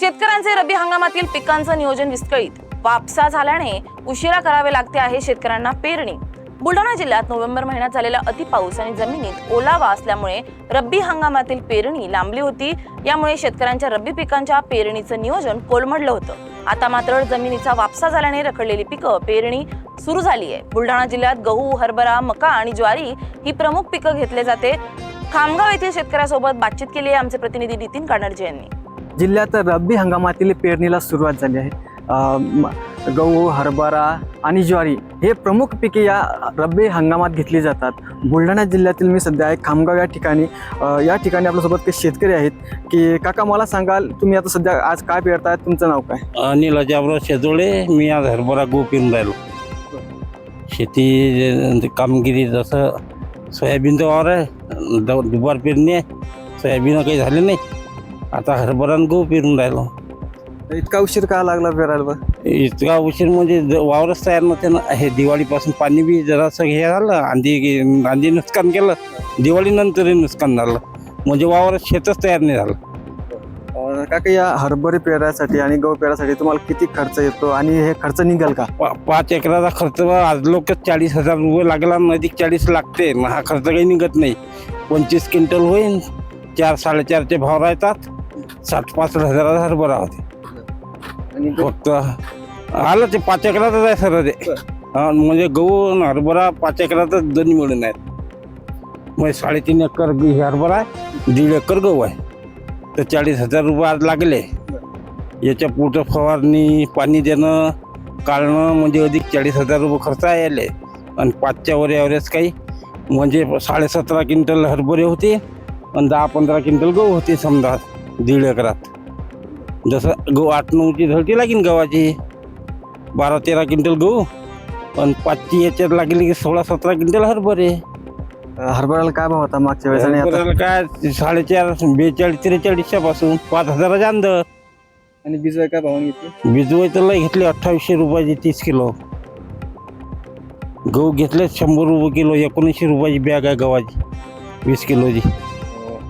शेतकऱ्यांचे रब्बी हंगामातील पिकांचं नियोजन विस्कळीत. वापसा झाल्याने उशिरा करावे लागते आहे शेतकऱ्यांना पेरणी. बुलढाणा जिल्ह्यात नोव्हेंबर महिन्यात झालेला अतिपाऊस आणि जमिनीत ओलावा असल्यामुळे रब्बी हंगामातील पेरणी लांबली होती. यामुळे शेतकऱ्यांच्या रब्बी पिकांच्या पेरणीचं नियोजन कोलमडलं होतं. आता मात्र जमिनीचा वापसा झाल्याने रखडलेली पिकं पेरणी सुरू झाली आहे. बुलढाणा जिल्ह्यात गहू हरभरा मका आणि ज्वारी ही प्रमुख पिकं घेतले जाते. खामगाव येथील शेतकऱ्यासोबत बातचीत केली आहे आमचे प्रतिनिधी नितीन कानडजे यांनी. जिल्ह्यात रब्बी हंगामातील पेरणीला सुरुवात झाली आहे. गहू हरभरा आणि ज्वारी हे प्रमुख पिके या रब्बी हंगामात घेतली जातात. बुलढाणा जिल्ह्यातील मी सध्या आहे खामगाव या ठिकाणी या ठिकाणी आपल्यासोबत काही शेतकरी आहेत की काका मला सांगाल तुम्ही आता सध्या आज काय पेरताय तुमचं नाव काय? अनिल अजाबराव शेजोळे मी आज हरभरा गहू पिरून राहिलो. शेती कामगिरी जसं सोयाबीनचं वावर आहे द- दुबार पेरणी आहे सोयाबीन काही झाले नाही. आता हरभरा गहू पेरून राहिलो. इतका उशीर का लागला पेरायला बा? इतका उशीर म्हणजे ज- वावरच तयार नव्हते ना. हे दिवाळीपासून पाणी बी जरासं हे झालं आंधी आंधी नुकसान केलं. दिवाळीनंतरही नुकसान झालं. म्हणजे वावर शेतच तयार नाही झालं. अ, काका या हरभरे पेरायसाठी आणि गहू पेरायसाठी तुम्हाला किती खर्च येतो आणि हे खर्च निघाल का? पा पाच एकराचा खर्च आज लोक चाळीस हजार रुपये लागला अधिक चाळीस लागते. मग हा खर्च काही निघत नाही. पंचवीस क्विंटल होईल चार साडेचारचे भाव राहतात. साठ पासष्ट हजाराचा हरभरा होते. आणि फक्त आलं ते पाच एकरातच आहे सर ते. हा, म्हणजे गहू आणि हरभरा पाच एकरातच दोन्ही मिळून आहेत. मग साडेतीन एकर ग- हे हरभरा आहे दीड एकर गहू आहे. तर चाळीस हजार रुपये आज लागले. याच्या पुढं फवारणी पाणी देणं काढणं म्हणजे अधिक चाळीस हजार रुपये खर्च आहे याले आणि पाचच्या वर ॲव्हरेज काही म्हणजे साडेसतरा क्विंटल हरभरे होते आणि दहा पंधरा क्विंटल गहू होते समजा. दीड एकरात. जसं गहू आठ नऊची धरती लागीन गव्हाची. बारा तेरा क्विंटल गहू. आणि पाचची याच्यात लागली की सोळा सतरा क्विंटल हरभरे. हरभऱ्याला काय भाव होता मागच्या वेळेस आणि आता? हरभऱ्याला काय साडेचार बेचाळीस त्रेचाळीसच्या पासून पाच हजाराच्या अंदर आणि बीज काय भाव घेतली? बिजवाई तर लय घेतले अठ्ठावीसशे रुपयाची तीस किलो. गहू घेतले शंभर रुपये किलो एकोणीसशे रुपयाची बॅग आहे गव्हाची वीस किलोची.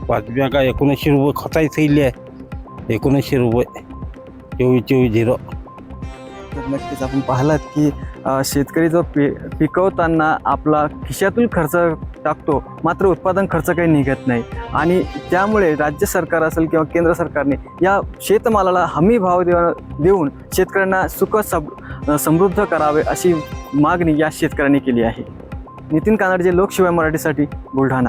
पाच बॅगा एकोणीसशे रुपये खताही थैली आहे. एकोणीसशे रुपये. चोवीस चोवीस झिरो. तर नक्कीच आपण पाहिलात की शेतकरी जो पि पिकवताना आपला खिशातून खर्च टाकतो मात्र उत्पादन खर्च काही निघत नाही. आणि त्यामुळे राज्य सरकार असेल किंवा केंद्र सरकारने या शेतमालाला हमी भाव देव देऊन शेतकऱ्यांना सुख सब समृद्ध करावे अशी मागणी या शेतकऱ्यांनी केली आहे. नितीन कानडजे लोकशिवाय मराठीसाठी बुलढाणा.